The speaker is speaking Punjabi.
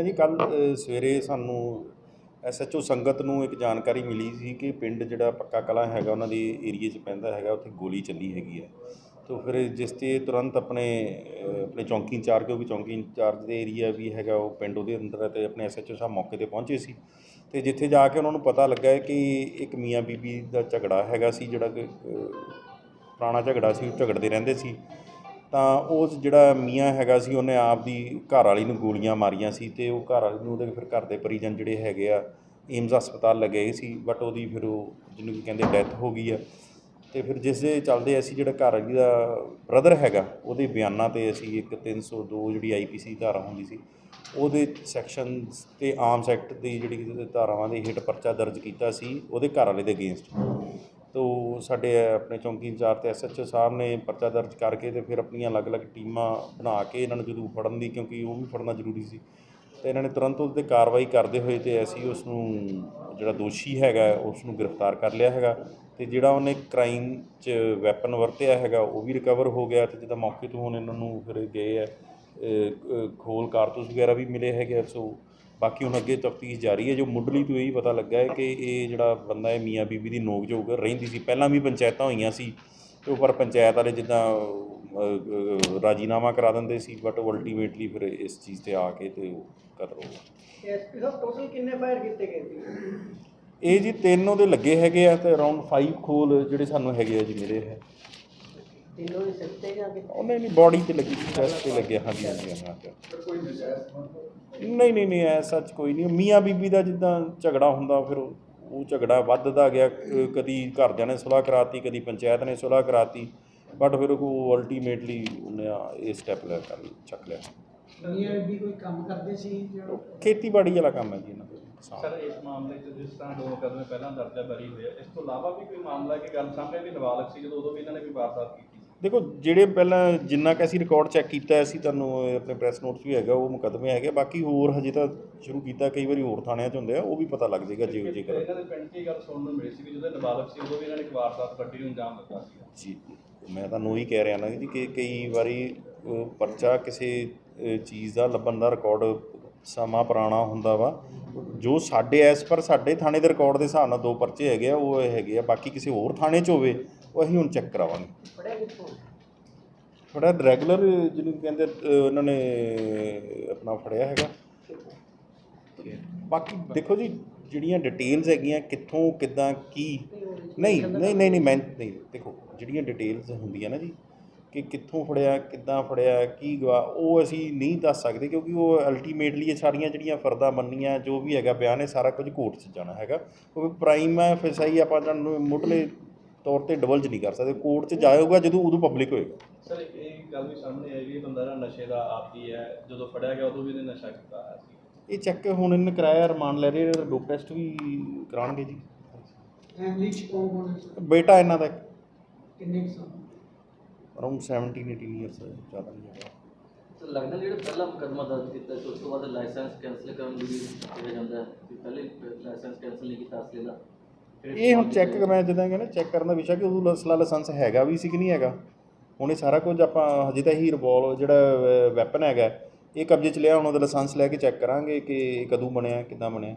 ਨਾ ਜੀ ਕੱਲ ਸਵੇਰੇ ਸਾਨੂੰ ਐਸਐਚਓ ਸੰਗਤ ਨੂੰ ਇੱਕ ਜਾਣਕਾਰੀ ਮਿਲੀ ਸੀ ਕਿ ਪਿੰਡ ਜਿਹੜਾ ਪੱਕਾ ਕਲਾ ਹੈਗਾ ਉਹਨਾਂ ਦੇ ਏਰੀਏ 'ਚ ਪੈਂਦਾ ਹੈਗਾ, ਉੱਥੇ ਗੋਲੀ ਚੱਲੀ ਹੈਗੀ ਹੈ। ਤੋਂ ਫਿਰ ਜਿਸ ਤੇ ਤੁਰੰਤ ਆਪਣੇ ਆਪਣੇ ਚੌਂਕੀ ਇੰਚਾਰਜ, ਕਿਉਂਕਿ ਚੌਂਕੀ ਇੰਚਾਰਜ ਦੇ ਏਰੀਆ ਵੀ ਹੈਗਾ, ਉਹ ਪਿੰਡ ਉਹਦੇ ਅੰਦਰ ਹੈ ਤੇ ਆਪਣੇ ਐਸਐਚਓ ਸਾਹਿਬ ਮੌਕੇ ਤੇ ਪਹੁੰਚੇ ਸੀ। ਤੇ ਜਿੱਥੇ ਜਾ ਕੇ ਉਹਨਾਂ ਨੂੰ ਪਤਾ ਲੱਗਾ ਹੈ ਕਿ ਇੱਕ ਮੀਆਂ ਬੀਬੀ ਦਾ ਝਗੜਾ ਹੈਗਾ ਸੀ, ਜਿਹੜਾ ਕਿ ਪੁਰਾਣਾ ਝਗੜਾ ਸੀ, ਉਹ ਝਗੜਦੇ ਰਹਿੰਦੇ ਸੀ। ਤਾਂ ਉਸ ਜਿਹੜਾ ਮੀਆਂ ਹੈਗਾ ਸੀ, ਉਹਨੇ ਆਪ ਦੀ ਘਰ ਵਾਲੀ ਨੂੰ ਗੋਲੀਆਂ ਮਾਰੀਆਂ ਸੀ ਤੇ ਉਹ ਘਰ ਵਾਲੀ ਨੂੰ ਉਹਦੇ ਫਿਰ ਘਰ ਦੇ ਪਰਿਜਨ ਜਿਹੜੇ ਹੈਗੇ ਆ, ਏਮਜ਼ ਹਸਪਤਾਲ ਲਗਾਏ ਸੀ ਬਟ ਉਹਦੀ ਫਿਰ ਉਹ ਜਿਹਨੂੰ ਕੀ ਕਹਿੰਦੇ ਡੈਥ ਹੋ ਗਈ ਆ। ਤੇ ਫਿਰ ਜਿਸ ਦੇ ਚੱਲਦੇ ਅਸੀਂ ਜਿਹੜਾ ਘਰ ਵਾਲੀ ਦਾ ਬ੍ਰਦਰ ਹੈਗਾ, ਉਹਦੇ ਬਿਆਨਾਂ ਤੇ ਅਸੀਂ ਇੱਕ 302 ਜਿਹੜੀ ਆਈਪੀਸੀ ਧਾਰਾ ਹੁੰਦੀ ਸੀ, ਉਹਦੇ ਸੈਕਸ਼ਨ ਤੇ ਆਰਮਸ ਐਕਟ ਦੀ ਜਿਹੜੀ ਧਾਰਾਵਾਂ ਦੇ ਹੇਠ ਪਰਚਾ ਦਰਜ ਕੀਤਾ ਸੀ, ਉਹਦੇ ਘਰ ਵਾਲੇ ਦੇ ਅਗੇਂਸਟ ਤੋ ਸਾਡੇ ਆਪਣੇ ਚੌਂਕੀ ਇੰਚਾਰਜ ਤੇ ਐਸਐਚਓ ਸਾਹਿਬ ਨੇ ਪਰਚਾ ਦਰਜ ਕਰਕੇ ਤੇ ਫਿਰ ਆਪਣੀਆਂ ਅਲੱਗ-ਅਲੱਗ ਟੀਮਾਂ ਬਣਾ ਕੇ ਇਹਨਾਂ ਨੂੰ ਜਦੋਂ ਫੜਨ ਦੀ ਕਿਉਂਕਿ ਉਹ ਵੀ ਫੜਨਾ ਜ਼ਰੂਰੀ ਸੀ। ਤੇ ਇਹਨਾਂ ਨੇ ਤੁਰੰਤ ਉਹਦੇ ਤੇ ਕਾਰਵਾਈ ਕਰਦੇ ਹੋਏ ਤੇ ਅਸੀਂ ਉਸ ਨੂੰ ਜਿਹੜਾ ਦੋਸ਼ੀ ਹੈਗਾ ਉਸ ਨੂੰ ਗ੍ਰਿਫਤਾਰ ਕਰ ਲਿਆ ਹੈਗਾ ਤੇ ਜਿਹੜਾ ਉਹਨੇ ਕ੍ਰਾਈਮ 'ਚ ਵੈਪਨ ਵਰਤਿਆ ਹੈਗਾ ਉਹ ਵੀ ਰਿਕਵਰ ਹੋ ਗਿਆ ਤੇ ਜਿਹਦਾ ਮੌਕੇ ਤੋਂ ਹੁਣ ਇਹਨਾਂ ਨੂੰ ਫਿਰ ਗਏ ਆ ਖੋਲ ਕਾਰਤੂਸ ਵਗੈਰਾ ਵੀ ਮਿਲੇ ਹੈਗੇ ਆ, ਸੋ ਬਾਕੀ ਹੁਣ ਅੱਗੇ ਤਫਤੀਸ਼ ਜਾਰੀ ਹੈ ਜੋ ਮੁੱਢਲੀ ਤੋਂ ਇਹੀ ਪਤਾ ਲੱਗਾ ਹੈ ਕਿ ਇਹ ਜਿਹੜਾ ਬੰਦਾ ਹੈ ਮੀਆਂ ਬੀਬੀ ਦੀ ਨੋਕ ਝੋਕ ਰਹਿੰਦੀ ਸੀ। ਪਹਿਲਾਂ ਵੀ ਪੰਚਾਇਤਾਂ ਹੋਈਆਂ ਸੀ ਤੇ ਉੱਪਰ ਪੰਚਾਇਤ ਵਾਲੇ ਜਿੱਦਾਂ ਰਾਜੀਨਾਮਾ ਕਰਾ ਦਿੰਦੇ ਸੀ ਬਟ ਅਲਟੀਮੇਟਲੀ ਫਿਰ ਇਸ ਚੀਜ਼ ਤੇ ਆ ਕੇ ਤੇ ਉਹ ਕਤਲ ਹੋ ਗਿਆ। ਐਸਪੀ ਸਾਹਿਬ ਟੋਟਲ ਕਿੰਨੇ ਫਾਇਰ ਕੀਤੇ ਗਏ ਸੀ? ਇਹ ਜੀ ਤਿੰਨ ਉਹਦੇ ਲੱਗੇ ਹੈਗੇ ਆ ਤੇ ਅਰਾਊਂਡ 5 ਖੋਲ ਜਿਹੜੇ ਸਾਨੂੰ ਹੈਗੇ ਆ ਜੀ ਮੇਰੇ ਹੈ। ਤਿੰਨੋਂ ਹੀ ਸਿਰ ਤੇ ਜਾਂ ਕਿ। ਉਹਨੇ ਨਹੀਂ ਬਾਡੀ ਤੇ ਲੱਗੀ ਚੈਸਟ ਤੇ ਲੱਗਿਆ ਹਾਂਜੀ ਹਾਂਜੀ ਹਾਂ ਨਹੀਂ ਨਹੀਂ ਨਹੀਂ ਐ ਸੱਚ ਕੋਈ ਨਹੀਂ। ਮੀਆਂ ਬੀਬੀ ਦਾ ਜਿੱਦਾਂ ਝਗੜਾ ਹੁੰਦਾ ਫਿਰ ਉਹ ਉਹ ਝਗੜਾ ਵੱਧਦਾ ਗਿਆ। ਕ- ਕਦੀ ਘਰਦਿਆਂ ਨੇ ਸੁਲਾਹ ਕਰਾਤੀ ਕਦੀ ਪੰਚਾਇਤ ਨੇ ਸੁਲਾਹ ਕਰਾਤੀ ਬਟ ਫਿਰ ਉਹ ਅਲਟੀਮੇਟਲੀ ਉਹਨੇ ਆ ਇਹ ਸਟੈਪ ਲੈ ਕਰ ਚੱਕ ਲਿਆ। ਮੀਆਂ ਵੀ ਕੋਈ ਕੰਮ ਕਰਦੇ ਸੀ ਜਿਹੜਾ ਖੇਤੀਬਾੜੀ ਵਾਲਾ ਕੰਮ ਹੈ ਜੀ ਇਹਨਾਂ ਦਾ ਕਿਸਾਨ। ਸਰ ਇਸ ਮਾਮਲੇ 'ਚ ਜਿਸ ਤਰ੍ਹਾਂ ਦੋ ਕਦਮ ਪਹਿਲਾਂ ਦਰਜਾ ਬਰੀ ਹੋਇਆ ਇਸ ਤੋਂ ਇਲਾਵਾ ਵੀ ਕੋਈ ਮਾਮਲਾ ਕਿ ਗੱਲ ਸਾਹਮਣੇ ਵੀ ਨਾਬਾਲਗ ਸੀ ਜਦੋਂ ਉਦੋਂ ਵੀ ਇਹਨਾਂ ਨੇ ਵੀ ਵਾਰਦਾਤ ਕੀਤੀ? ਦੇਖੋ ਜਿਹੜੇ ਪਹਿਲਾਂ ਜਿੰਨਾ ਕਿ ਅਸੀਂ ਰਿਕਾਰਡ ਚੈੱਕ ਕੀਤਾ ਅਸੀਂ ਤੁਹਾਨੂੰ ਆਪਣੇ ਪ੍ਰੈਸ ਨੋਟਸ ਵੀ ਹੈਗਾ ਉਹ ਮੁਕੱਦਮੇ ਹੈਗੇ ਬਾਕੀ ਹੋਰ ਹਜੇ ਤਾਂ ਸ਼ੁਰੂ ਕੀਤਾ ਕਈ ਵਾਰੀ ਹੋਰ ਥਾਣਿਆਂ 'ਚ ਹੁੰਦੇ ਆ ਉਹ ਵੀ ਪਤਾ ਲੱਗ ਜਾਏਗਾ ਜੇ ਜੇ ਕਰ ਇਹਨਾਂ ਦੇ ਪਿੰਡ 'ਚ ਇਹ ਗੱਲ ਸੁਣਨ ਨੂੰ ਮਿਲੀ ਸੀ ਕਿ ਜਦੋਂ ਨਾਬਾਲਗ ਸੀ ਉਦੋਂ ਵੀ ਇਹਨਾਂ ਨੇ ਇੱਕ ਵਾਰਦਾਤ ਵੱਡੀ ਨੂੰ ਅੰਜਾਮ ਦਿੱਤਾ ਸੀ। ਜੀ ਮੈਂ ਤੁਹਾਨੂੰ ਉਹੀ ਕਹਿ ਰਿਹਾ ਨਾ ਜੀ ਕਿ ਕਈ ਵਾਰੀ ਪਰਚਾ ਕਿਸੇ ਚੀਜ਼ ਦਾ ਲੱਭਣ ਦਾ ਰਿਕਾਰਡ ਸਮਾਂ ਪੁਰਾਣਾ ਹੁੰਦਾ ਵਾ। ਜੋ ਸਾਡੇ ਐਸ ਪਰ ਸਾਡੇ ਥਾਣੇ ਦੇ ਰਿਕਾਰਡ ਦੇ ਹਿਸਾਬ ਨਾਲ ਦੋ ਪਰਚੇ ਹੈਗੇ ਆ ਉਹ ਹੈਗੇ ਆ। ਬਾਕੀ ਕਿਸੇ ਹੋਰ ਥਾਣੇ 'ਚ ਹੋਵੇ ਉਹ ਅਸੀਂ ਹੁਣ ਚੈੱਕ ਕਰਾਵਾਂਗੇ। ਫੜਿਆ ਕਿੱਥੋਂ? ਥੋੜਾ ਰੈਗੂਲਰ ਜਿਹਨੂੰ ਕਹਿੰਦੇ ਉਹਨਾਂ ਨੇ ਆਪਣਾ ਫੜਿਆ ਹੈਗਾ। ਬਾਕੀ ਦੇਖੋ ਜੀ ਜਿਹੜੀਆਂ ਡਿਟੇਲਸ ਹੈਗੀਆਂ ਕਿੱਥੋਂ ਕਿੱਦਾਂ ਕੀ? ਨਹੀਂ ਨਹੀਂ ਨਹੀਂ ਨਹੀਂ ਮੈਂ ਨਹੀਂ ਦੇਖੋ ਜਿਹੜੀਆਂ ਡਿਟੇਲਸ ਹੁੰਦੀਆਂ ਨਾ ਜੀ ਕਿ ਕਿੱਥੋਂ ਫੜਿਆ ਕਿੱਦਾਂ ਫੜਿਆ ਕੀ ਗਵਾ ਉਹ ਅਸੀਂ ਨਹੀਂ ਦੱਸ ਸਕਦੇ ਕਿਉਂਕਿ ਉਹ ਅਲਟੀਮੇਟਲੀ ਇਹ ਸਾਰੀਆਂ ਜਿਹੜੀਆਂ ਫਰਦਾ ਮੰਨੀਆਂ ਜੋ ਵੀ ਹੈਗਾ ਬਿਆਨ ਇਹ ਸਾਰਾ ਕੁਝ ਕੋਰਟ 'ਚ ਜਾਣਾ ਹੈਗਾ। ਕਿਉਂਕਿ ਪ੍ਰਾਈਮ ਹੈ ਫਿਰ ਸਹੀ ਆਪਾਂ ਤੁਹਾਨੂੰ ਮੁੱਢਲੇ ਤੌਰ ਤੇ ਡਬਲਜ ਨਹੀਂ ਕਰ ਸਕਦੇ ਕੋਰਟ 'ਚ ਜਾਏਗਾ ਜਦੋਂ ਉਦੋਂ ਪਬਲਿਕ ਹੋਏਗਾ। ਸਰ ਇਹ ਗੱਲ ਵੀ ਸਾਹਮਣੇ ਆਈ ਵੀ ਇਹ ਬੰਦਾ ਜਿਹੜਾ ਨਸ਼ੇ ਦਾ ਆਦੀ ਹੈ ਜਦੋਂ ਫੜਿਆ ਗਿਆ ਉਦੋਂ ਵੀ ਇਹਨੇ ਨਸ਼ਾ ਕੀਤਾ ਹੋਇਆ ਸੀ। ਇਹ ਚੈੱਕ ਹੁਣ ਇਹਨੇ ਕਰਾਇਆ ਰਿਮਾਂਡ ਲੈ ਰਹੇ ਡੋਪ ਟੈਸਟ ਵੀ ਕਰਾਉਣਗੇ ਜੀ। ਫੈਮਿਲੀ ਚ ਕੌਣ ਕੌਣ ਬੇਟਾ ਇਹਨਾਂ ਦਾ ਕਿੰਨੇ ਸਾਲ ਅਰਾਊਂਡ 17 18 ਇਅਰਸ ਜ਼ਿਆਦਾ ਨਹੀਂ ਹੈਗਾ। ਤਾਂ ਲੱਗਦਾ ਜਿਹੜਾ ਪਹਿਲਾ ਮੁਕੱਦਮਾ ਦਰਜ ਕੀਤਾ ਸੀ ਉਸ ਤੋਂ ਬਾਅਦ ਲਾਇਸੈਂਸ ਕੈਂਸਲ ਕਰਨ ਵੀ ਕਿਹਾ ਜਾਂਦਾ ਹੈ ਕਿ ਪਹਿਲੇ ਲਾਇਸੈਂਸ ਕੈਂਸਲ ਨਹੀਂ ਕੀਤਾ ਅਸਲੇ ਦਾ। ਇਹ ਹੁਣ ਚੈੱਕ ਮੈਂ ਜਿੱਦਾਂ ਕਹਿੰਦਾ ਚੈੱਕ ਕਰਨ ਦਾ ਵਿਸ਼ਾ ਕਿ ਉਹ ਅਸਲਾ ਲਾਇਸੈਂਸ ਹੈਗਾ ਵੀ ਸੀ ਕਿ ਨਹੀਂ ਹੈਗਾ। ਹੁਣ ਇਹ ਸਾਰਾ ਕੁਝ ਆਪਾਂ ਹਜੇ ਤਾਂ ਹੀ ਰਿਵੋਲਵ ਜਿਹੜਾ ਵੈਪਨ ਹੈਗਾ, ਇਹ ਕਬਜ਼ੇ 'ਚ ਲਿਆ, ਹੁਣ ਉਹਦਾ ਲਾਇਸੈਂਸ ਲੈ ਕੇ ਚੈੱਕ ਕਰਾਂਗੇ ਕਿ ਇਹ ਕਦੋਂ ਬਣਿਆ, ਕਿੱਦਾਂ ਬਣਿਆ।